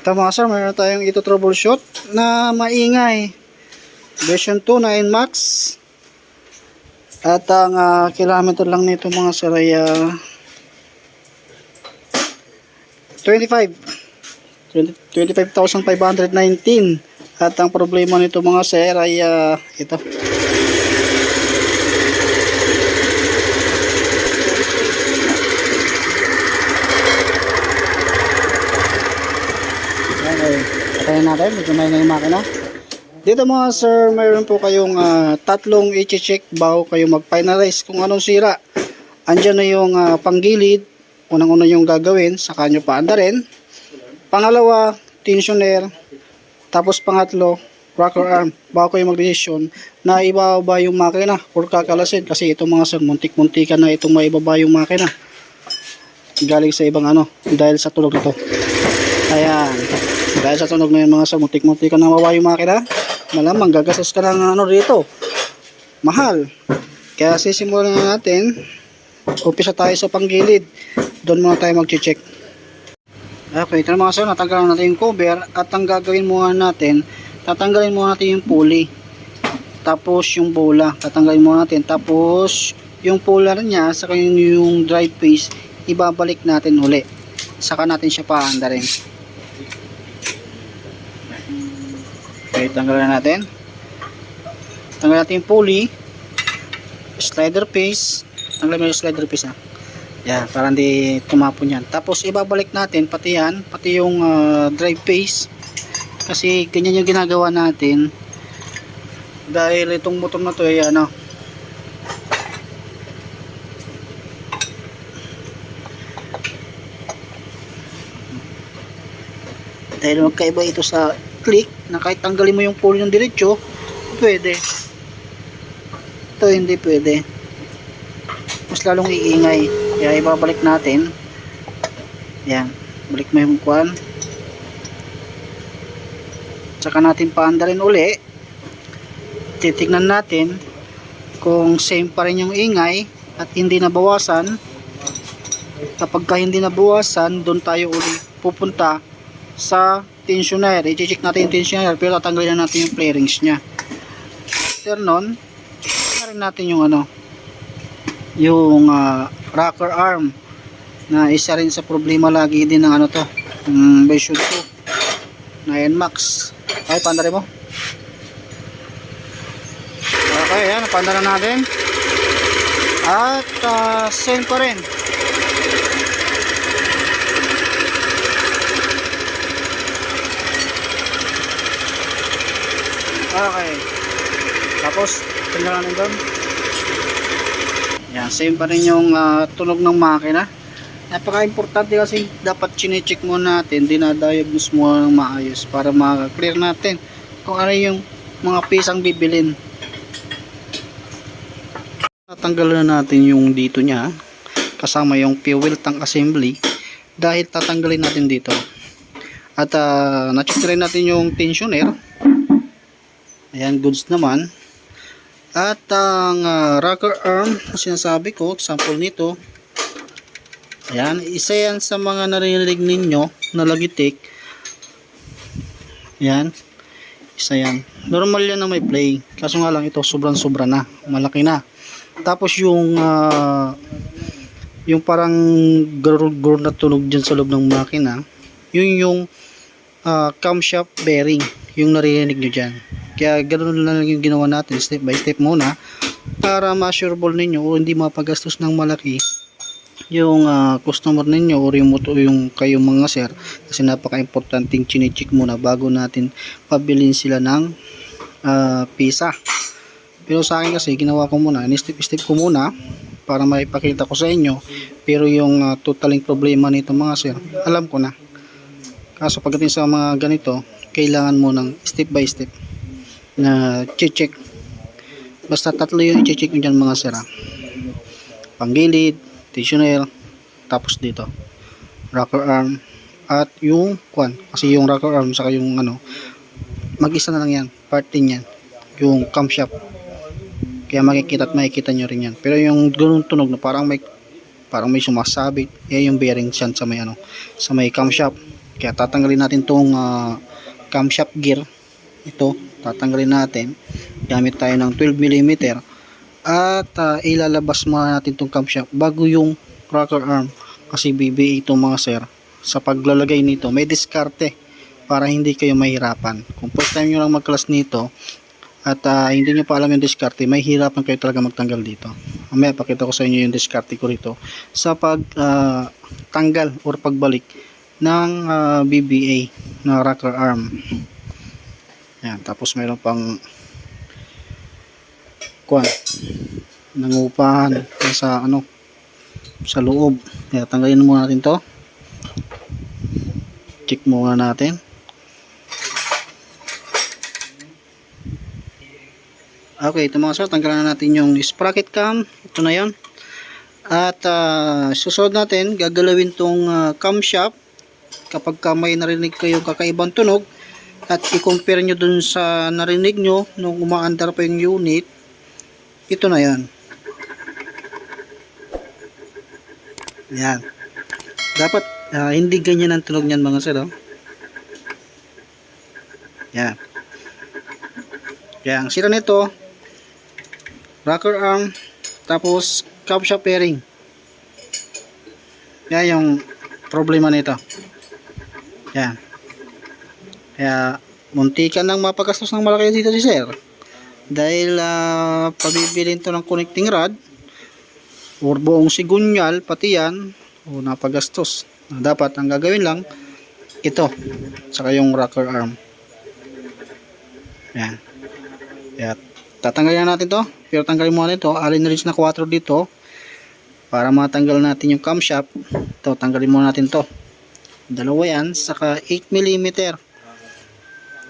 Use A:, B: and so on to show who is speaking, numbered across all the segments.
A: Ito mga sir, mayroon tayong ito troubleshoot na maingay. Version 2 na Max. At ang ah, kilometer lang nito mga sir ay ah, 25. 20 25,519. At ang problema nito mga sir ay ah, ito. Okay. Patayin natin. May na yung makina. Dito mga sir, mayroon po kayong ah, tatlong i-check bago kayo mag-finalize kung anong sira. Andyan na yung ah, panggilid. Unang-una yung gagawin, saka nyo paandarin. Pangalawa, tensioner. Tapos pangatlo, rocker arm. Bago kayo mag-decision na ibaba yung makina or kakalasin. Kasi ito mga sir, muntik-muntikan na itong maibaba yung makina. Galing sa ibang ano, dahil sa tulog nito. Ayan. Dahil sa tunog na yung mga sa muntik-muntik ka na mawa yung makina, malamang gagastos ka ng ano rito. Mahal. Kaya sisimulan na natin. Umpisa tayo sa panggilid. Doon muna tayo mag-check. Okay, ito mga sir, natanggalan natin yung cover at ang gagawin muna natin, tatanggalin muna natin yung pulley. Tapos yung bola, tatanggalin muna natin. Tapos yung puller niya, saka yung, yung drive piece, ibabalik natin uli. Saka natin siya paanda rin. Okay, tanggalan natin. Tanggalan natin yung pulley. Slider piece. Tanggalan mo yung slider piece ha. Yan, para hindi tumapon yan. Tapos ibabalik natin pati yan, pati yung ah, drive piece. Kasi ganyan yung ginagawa natin. Dahil itong motor na to ay ano, dahil magkaiba ito sa click na kahit tanggalin mo yung pulley ng diretso pwede. Ito hindi pwede. Mas lalong iingay. Kaya ibabalik natin. Yan balik mo yung kwan. Tsaka natin paandarin uli. Titignan natin kung same pa rin yung ingay at hindi nabawasan. Kapag ka hindi nabawasan doon tayo uli pupunta sa tensioner. I-check natin yung tensioner pero tatanggalin na natin yung flarings niya. After nun, na rin natin yung ano, yung ah, rocker arm na isa rin sa problema lagi din ng ano to, um, version 2 na Max. Okay, pandarin mo. Okay, yan, pandaran natin. At ah, same pa rin. Okay. Tapos, tingnan natin doon. Yan, same pa rin yung ah, tunog ng makina. Napaka-importante kasi dapat chinecheck mo natin, dinadiagnose mo ng maayos para ma-clear natin kung ano yung mga pisang bibilin. Tatanggalan na natin yung dito niya kasama yung fuel tank assembly dahil tatanggalin natin dito. At uh, na-check rin natin yung tensioner Ayan, goods naman. At ang ah, rocker arm na sinasabi ko, example nito. Ayan, isa yan sa mga narinig ninyo na lagitik. Ayan, isa yan. Normal yan na may play. Kaso nga lang ito, sobrang sobra na. Malaki na. Tapos yung ah, yung parang gurur na tunog dyan sa loob ng makina, yun yung uh, camshaft bearing yung naririnig nyo dyan. Kaya ganoon lang yung ginawa natin step by step muna para ma-assureable ninyo o hindi mapagastos ng malaki yung ah, customer ninyo or yung, moto, yung kayong mga sir kasi napaka-importanting chinecheck muna bago natin pabilin sila ng ah, pisa. Pero sa akin kasi ginawa ko muna, ni-step-step ko muna para maipakita ko sa inyo pero yung ah, totaling problema nito mga sir, alam ko na. Kaso pagdating sa mga ganito, kailangan mo ng step by step na check basta tatlo yung i-check nyo mga sir ha. panggilid, tensioner tapos dito. Rocker arm. At yung kwan kasi yung rocker arm saka yung ano mag isa na lang yan part din yan. Yung camshaft kaya makikita at makikita nyo rin yan. Pero yung ganun tunog na parang may parang may sumasabit yan yung bearing dyan sa may ano sa may camshaft Kaya tatanggalin natin tong uh, camshaft gear. Ito, tatanggalin natin. Gamit tayo ng 12 mm. At ah, ilalabas muna natin tong camshaft bago yung rocker arm. Kasi BBA itong mga sir. Sa paglalagay nito, may diskarte para hindi kayo mahirapan. Kung first time nyo lang mag-class nito, at ah, hindi nyo pa alam yung diskarte, may hirapan kayo talaga magtanggal dito. Mamaya pakita ko sa inyo yung diskarte ko rito sa pag ah, tanggal or pagbalik ng ah, BBA na rocker arm. Yan, tapos mayroon pang kuan nangupahan sa ano sa loob. Kaya tanggalin muna natin to. Check muna natin. Okay, ito mga sir, tanggalan na natin yung sprocket cam. Ito na yon. At ah, susunod natin, gagalawin tong uh, camshaft kapag ka may narinig kayo kakaibang tunog at i-compare nyo dun sa narinig nyo nung umaandar pa yung unit, ito na yan. Yan. Dapat ah, hindi ganyan ang tunog niyan mga sir. Oh. Yan. Ang sira nito, rocker arm, tapos camshaft bearing. Yan yung problema nito. Yan. Kaya muntikan nang mapagastos ng malaki dito si sir. Dahil uh, pabibilin to ng connecting rod or buong sigunyal pati yan o napagastos. Dapat ang gagawin lang ito saka yung rocker arm. Yan. Kaya tatanggalin natin to. Pero tanggalin muna ito. Allen wrench na 4 dito. Para matanggal natin yung camshaft. Ito, tanggalin muna natin to. Dalawa yan. Saka 8 mm.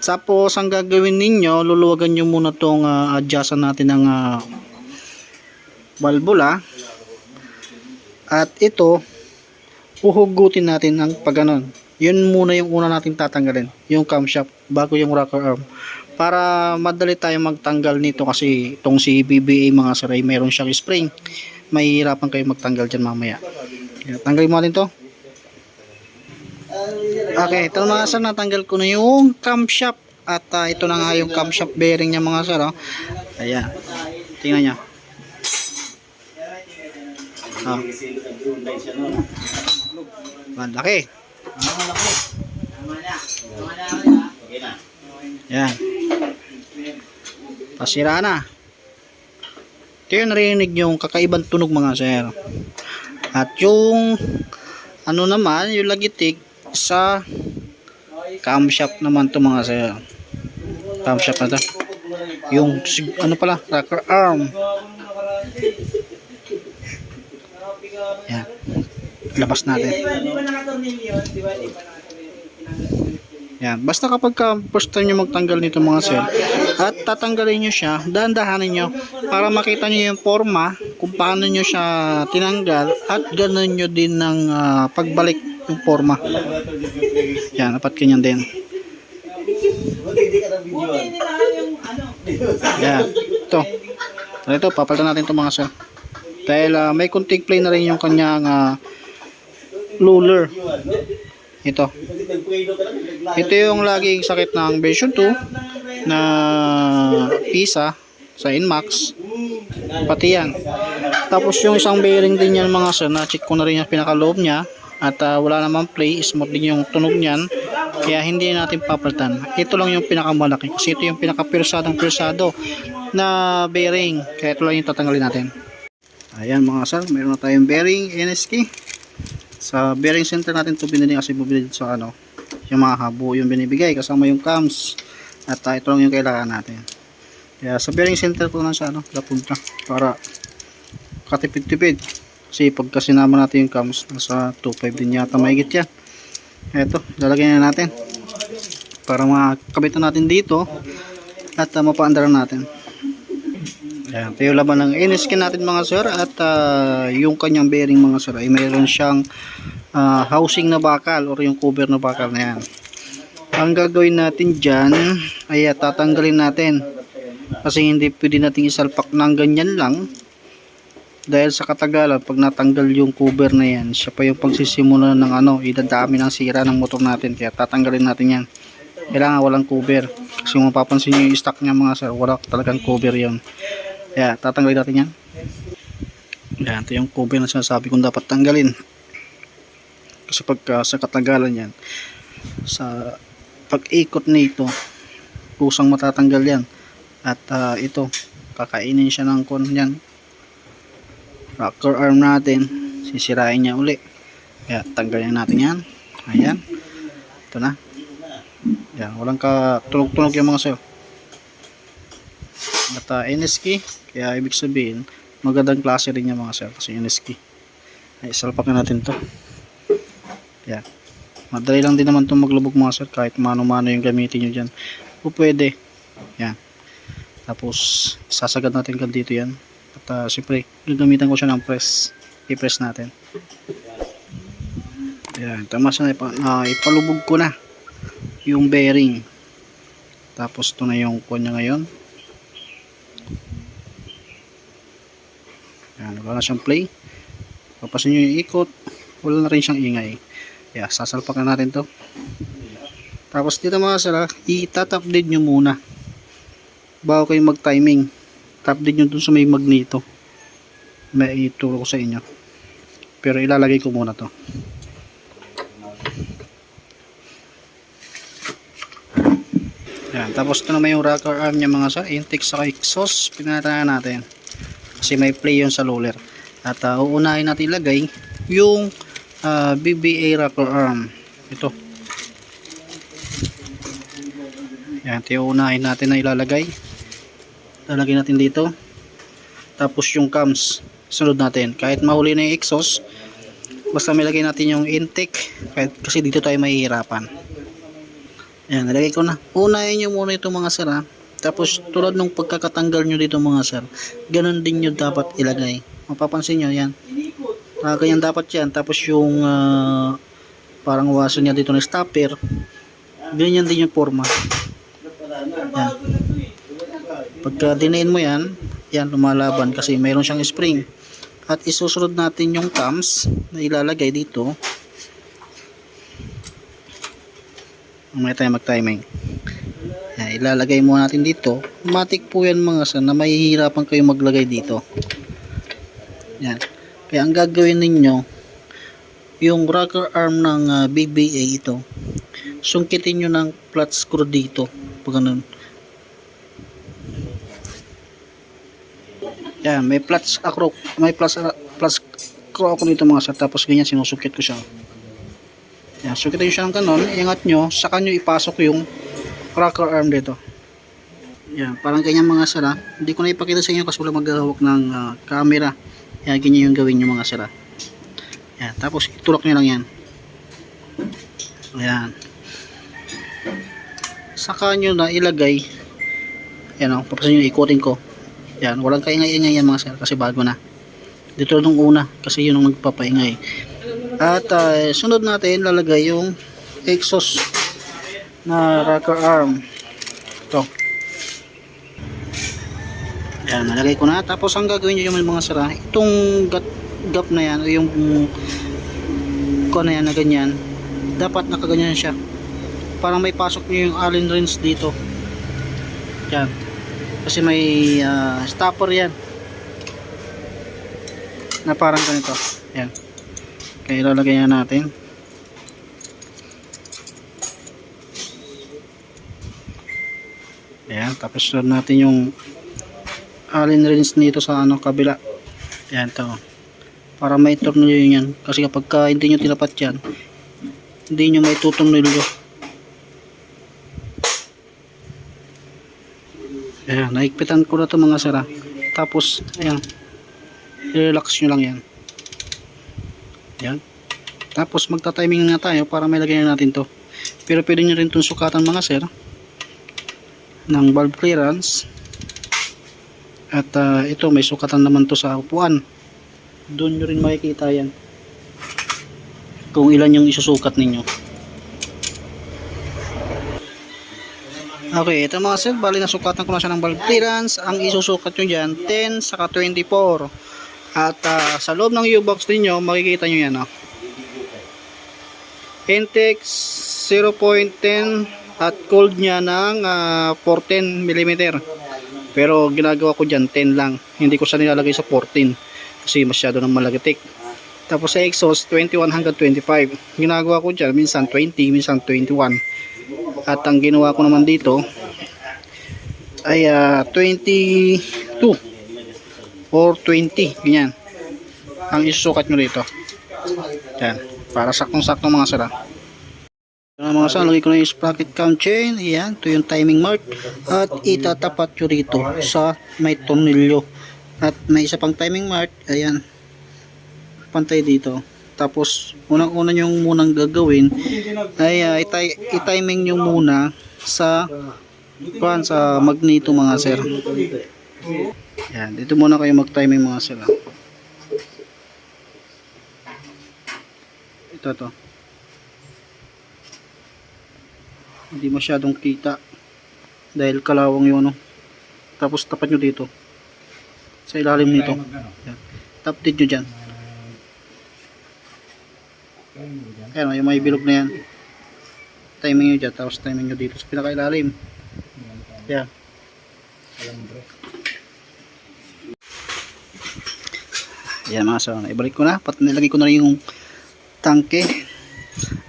A: Tapos, ang gagawin ninyo, luluwagan nyo muna tong uh, adjustan natin ng uh, valvula. At ito, uhugutin natin ang pagganon. Yun muna yung una nating tatanggalin. Yung camshaft bago yung rocker arm para madali tayo magtanggal nito kasi itong si BBA mga saray meron siyang spring mahihirapan kayo magtanggal dyan mamaya tanggalin mo natin to okay ito mga sir natanggal ko na yung camshaft at ah, ito na nga yung camshaft bearing niya mga sir oh. ayan. Tingnan nyo oh. malaki. Yan pasira na. Ito yung narinig yung kakaibang tunog mga sir. At yung ano naman yung lagitik sa camshaft naman to mga sir. Camshaft na to. Yung ano pala? Rocker arm. Yan. Labas natin. Yan. Basta kapag ka first time nyo magtanggal nito mga sir, at tatanggalin nyo siya, dahan-dahanin nyo para makita nyo yung forma kung paano nyo siya tinanggal at ganun nyo din ng ah, pagbalik yung forma. Yan, dapat ganyan din. Yan. Ito. Ito, papalitan natin ito mga sir. Dahil ah, may kunting play na rin yung kanyang uh, luller. Ito. Ito yung laging sakit ng version 2 na PISA sa Inmax. Pati yan. Tapos yung isang bearing din yan mga sir, na-check ko na rin yung pinakaloob niya. At ah, wala namang play, smooth din yung tunog niyan. Kaya hindi natin papalitan. Ito lang yung pinakamalaki. Kasi ito yung pinakapirsadong pirsado na bearing. Kaya ito lang yung tatanggalin natin. Ayan mga sir, meron na tayong bearing NSK. Sa bearing center natin ito binili kasi bumili sa ano, yung mga habo yung binibigay kasama yung cams at uh, ito lang yung kailangan natin kaya sa bearing center ko lang siya ano, napunta para katipid-tipid kasi pagka sinama natin yung cams nasa 2.5 din yata maigit yan. Eto lalagyan na natin. Para makakabit na natin dito at uh, mapaandaran natin. Ayan, ito yung laban ng iniskin natin mga sir. At uh, yung kanyang bearing mga sir ay mayroon siyang uh, housing na bakal or yung cover na bakal na yan. Ang gagawin natin dyan ay uh, tatanggalin natin. Kasi hindi pwede natin isalpak ng ganyan lang dahil sa katagalan pag natanggal yung cover na yan siya pa yung pagsisimula ng ano idadami ng sira ng motor natin. Kaya tatanggalin natin yan. Kailangan walang cover. Kasi kung mapapansin nyo yung stock niya mga sir wala talagang cover yon kaya tatanggalin natin yan. Yan ito yung cover na sinasabi kong dapat tanggalin. Kasi pagka sa katagalan yan sa pag-ikot nito kusang matatanggal yan. At ah, ito kakainin siya ng kon yan rocker arm natin. Sisirain niya uli. Kaya tanggalin natin yan. Ayan. Ito na. Yan walang katulog-tunog yung mga sir at uh, NSK kaya ibig sabihin magandang klase rin yung mga sir kasi NSK ay salpak na natin to. Yan madali lang din naman itong maglubog mga sir kahit mano-mano yung gamitin nyo dyan. O pwede. Yan tapos sasagad natin ka dito yan at uh, siyempre gagamitan ko siya ng press. I-press natin. Yan tama siya ipa, ah, ipalubog ko na yung bearing. Tapos ito na yung kunya ngayon. Yan wala na siyang play. Papasin nyo yung ikot. Wala na rin siyang ingay. Kaya sasalpak na natin to. Tapos dito mga sala itatap din nyo muna bago kayo mag timing tap din nyo dun sa may magneto. May ituro ko sa inyo. Pero ilalagay ko muna to. Yan tapos ito naman yung rocker arm nya mga sa intake sa exhaust pinataya natin. Kasi may play yun sa roller. At uh, uunahin natin ilagay yung ah, BBA rocker arm. Ito. Yan ito yung unahin natin na ilalagay lalagay natin dito. Tapos yung cams sunod natin. Kahit mahuli na yung exhaust basta may lagay natin yung intake kahit, kasi dito tayo mahihirapan. Yan nalagay ko na. Unahin nyo muna itong mga sir ha tapos tulad nung pagkakatanggal nyo dito mga sir ganun din nyo dapat ilagay. Mapapansin nyo yan Ah, ganyan dapat yan. Tapos yung ah, parang waso niya dito na stopper ganyan din yung forma yan pagka dinain mo yan yan lumalaban kasi mayroon siyang spring. At isusunod natin yung cams na ilalagay dito. Mamaya tayo mag timing yan, ilalagay muna natin dito. Matik po yan mga sa na mahihirapan kayo maglagay dito. Yan. Kaya ang gagawin ninyo yung rocker arm ng ah, BBA ito sungkitin nyo ng flat screw dito. Pag ganun Yan, may flats acro, may plus plus screw ako nito mga sir. Tapos ganyan sinusukit ko siya. Yan, sukitin nyo siya ng kanon, iangat nyo, saka nyo ipasok yung rocker arm dito. Yan, parang ganyan mga sir. Hindi ko na ipakita sa inyo kasi wala maghahawak ng ah, camera. Yan, ganyan yung gawin nyo mga sir ha. Yan, tapos itulak nyo lang yan. Ayan. Saka nyo na ilagay. Yan o, papasin nyo ikutin ko. Yan, walang kaingay-ingay yan mga sir kasi bago na. Dito nung una kasi yun ang nagpapaingay. At ah, sunod natin lalagay yung exhaust na rocker arm. Ito. Yan, nalagay ko na. Tapos ang gagawin nyo yung mga sira, itong gap, gap na yan, yung ko na yan na ganyan, dapat nakaganyan siya. Para may pasok nyo yung allen wrench dito. Yan kasi may ah, stopper yan. Na parang ganito. Yan. Kaya ilalagay na natin. Yan tapos sunod natin yung allen wrench nito sa ano kabila. Yan to para may tornilyo yan. Kasi kapag ka hindi nyo tinapat yan hindi nyo may tutornilyo Ayan, naigpitan ko na to mga sara. Tapos, ayan, relax nyo lang yan. Ayan. Tapos, magta-timing na tayo para may lagyan na natin to. Pero pwede nyo rin itong sukatan mga sir ng valve clearance. At ah, ito, may sukatan naman to sa upuan. Doon nyo rin makikita yan. Kung ilan yung isusukat ninyo. Okay, ito mga sir, bali nasukatan ko na siya ng valve clearance. Ang isusukat nyo dyan, 10 saka 24. At ah, sa loob ng U-box ninyo, makikita nyo yan. Oh. Intex 0.10 at cold niya ng ah, 14 mm. Pero ginagawa ko dyan 10 lang. Hindi ko siya nilalagay sa 14 kasi masyado nang malagitik. Tapos sa exhaust 21 hanggang 25. Ginagawa ko dyan minsan 20, minsan 21. At ang ginawa ko naman dito ay ah, 22 or 20 ganyan. Ang isusukat nyo dito. Yan. Para saktong saktong mga sila Ito na mga sala, lagay ko na yung sprocket count chain. Yan, ito yung timing mark. At itatapat nyo rito sa may tornilyo at may isa pang timing mark. Ayan. Pantay dito tapos unang una nyo munang gagawin ay uh, iti- i-timing nyo muna sa kuan sa magneto mga sir yan dito muna kayo mag-timing mga sir ah. ito to hindi masyadong kita dahil kalawang yun no? tapos tapat nyo dito sa ilalim nito yan. nyo dyan Ayan, o, yung may bilog na yan. Timing nyo dyan, tapos timing nyo dito sa pinakailalim. Yan. Yan mga so, ibalik ko na. Pat nilagay ko na rin yung tangke.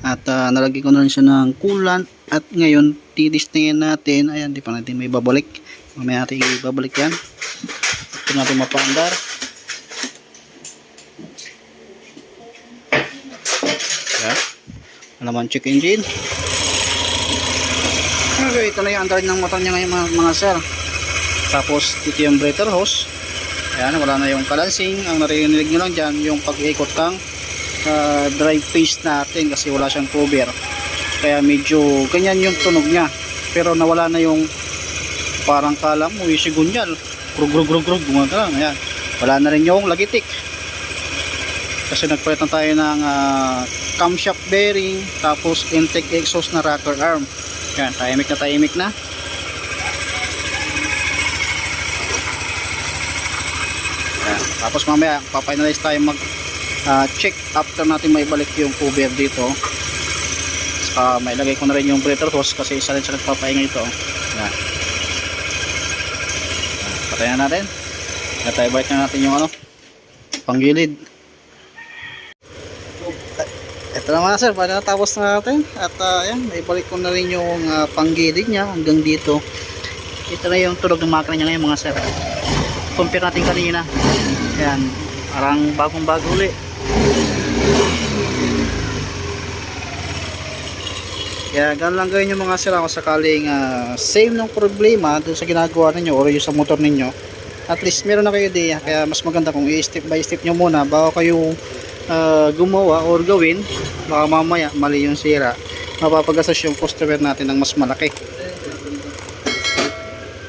A: At ah, nalagay ko na rin siya ng coolant. At ngayon, titistingin natin. Ayan, di pa natin may babalik. Mamaya natin ibabalik yan. Ito natin mapaandar. Yan. Ano naman check engine. Okay, ito na yung android ng motor niya ngayon mga, mga sir. Tapos ito yung breather hose. Ayan, wala na yung balancing. Ang narinig nyo lang dyan, yung pag-ikot ng uh, drive phase natin kasi wala siyang cover. Kaya medyo ganyan yung tunog niya. Pero nawala na yung parang kala mo, yung sigunyal. Grug, grug, grug, grug, gumagana. Ayan. Wala na rin yung lagitik. Kasi nagpalit na tayo ng ah, camshaft bearing, tapos intake exhaust na rocker arm. Yan, tahimik na tahimik na. Yan. Tapos mamaya, papainalize tayo mag ah, check after natin maibalik yung cover dito. Saka mailagay ko na rin yung breather hose kasi isa rin sa nagpapahinga ito. Yan. Patayan natin. At tayo balik na natin yung ano, panggilid. Ito na mga sir, para natapos na natin. At uh, yan, naibalik ko na rin yung uh, panggilid niya hanggang dito. Ito na yung tulog ng makina niya ngayon mga sir. Compare natin kanina. Yan, parang bagong bago uli. Kaya ganun lang gawin nyo mga sir kung sakaling uh, same ng problema doon sa ginagawa ninyo or yung sa motor ninyo. At least meron na kayo idea. Kaya mas maganda kung i-step by step nyo muna bago kayo uh, gumawa or gawin baka mamaya mali yung sira mapapagasas yung customer natin ng mas malaki